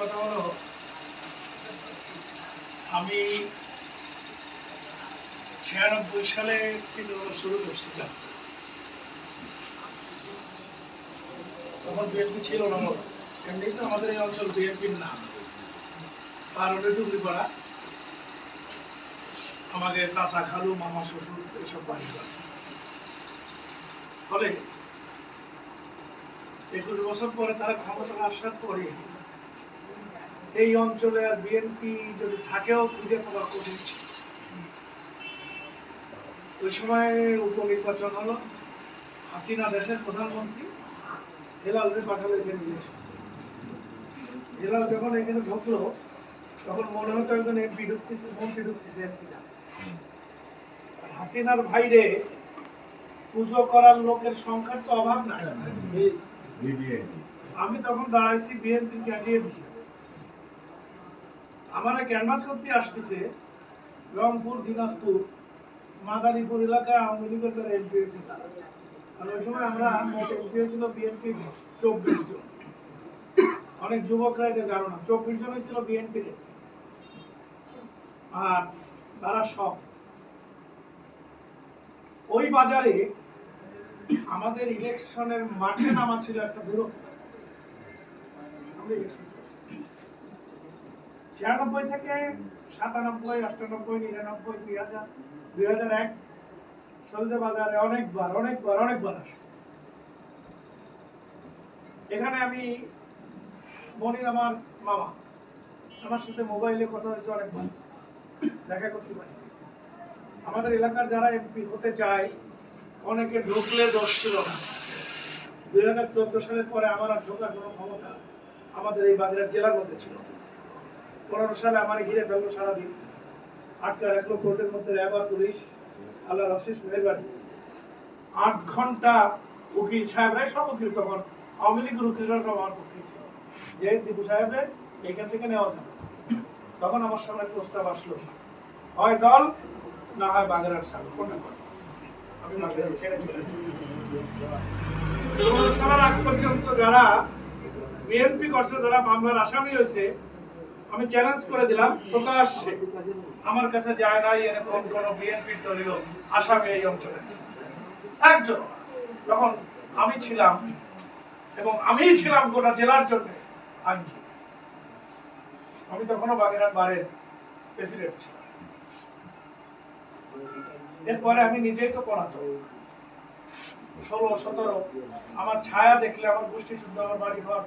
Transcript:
কথা হলো, আমি ছিয়ানব্বই সালে শুরু করছি যাত্রা তখন বিএনপি ছিল না এমনি তো আমাদের এই অঞ্চল বিএনপির নাম পাড়া, আমাকে চাচা খালু, মামা শ্বশুর এইসব বাড়ি। ফলে একুশ বছর পরে তারা ক্ষমতা আসার পরে এই অঞ্চলে আর বিএনপি যদি থাকেও খুঁজে পাওয়া কঠিন। ওই সময় উপনির্বাচন হলো। হাসিনা দেশের প্রধানমন্ত্রী। হেলালকে পাঠালো এখানে। হেলাল যখন এখানে ঢুকলো তখন মনে হতো একজন এমপি ঢুকতেছে মন্ত্রী ঢুকতেছে এমপি না। আর হাসিনার ভাইরে পুজো করার লোকের সংখ্যার তো অভাব নাই। আমি তখন দাঁড়াইছি বিএনপি ক্যান্ডিডেট হিসেবে। আমার ক্যানভাস করতে আসতেছে রংপুর, দিনাজপুর, মাদারীপুর এলাকায় আওয়ামী লীগের যারা এমপি হয়েছে তারা। আর ওই সময় আমরা এমপি হয়েছিল বিএনপি চব্বিশ জন। অনেক যুবকরা এটা জানো না, চব্বিশ জন হয়েছিল বিএনপি আর তারা সব। ওই বাজারে আমাদের ইলেকশনের মাঠে নামা ছিল একটা দূরত্ব। ছিয়ানব্বই থেকে সাতানব্বই, আটানব্বই, নিরানব্বই, দুই হাজার দুই হাজার এক সলদে বাজারে অনেকবার অনেকবার অনেকবার আসছে। এখানে আমি মনির আমার মামা। আমার সাথে মোবাইলে কথা হয়েছে অনেকবার, দেখা করতে পারি। আমাদের এলাকার যারা এমপি হতে চায়, অনেকে ঢুকলে দোষ ছিল না। দুই হাজার চোদ্দ সালের পরে আমার আর ঢোকার কোনো ক্ষমতা আমাদের এই বাগেরহাট জেলার মধ্যে ছিল। পনেরো সালে আমার ঘিরে ফেলল সারাদিন। আটকা রাখল কোর্টের মধ্যে র্যাবা পুলিশ। আল্লাহ রশিস মেহরবানি। আট ঘণ্টা উকিল সাহেবরা সব তখন আওয়ামী লীগের উকিলরা আমার পক্ষে ছিল। যে দীপু সাহেবের এইখান থেকে নেওয়া যাবে। তখন আমার সামনে প্রস্তাব আসলো, হয় দল, না হয় বাগেরহাট সাহেব কোনটা? আমি বাগেরহাট ছেড়ে চলে পর্যন্ত যারা বিএনপি করছে, যারা মামলার আসামি হয়েছে আমি চ্যালেঞ্জ করে দিলাম, প্রকাশ্যে। আমার কাছে যায় নাই এরকম কোন বিএনপির দলীয় আসামি এই অঞ্চলে। একজন। তখন আমি ছিলাম, এবং আমিই ছিলাম গোটা জেলার জন্য আইনজীবী। আমি তখনও বাগেরহাট বারের প্রেসিডেন্ট ছিলাম। এরপরে আমি নিজেই তো পড়াতো ষোলো, সতেরো, আমার ছায়া দেখলে আমার গোষ্ঠী শুদ্ধ, আমার বাড়ি ঘর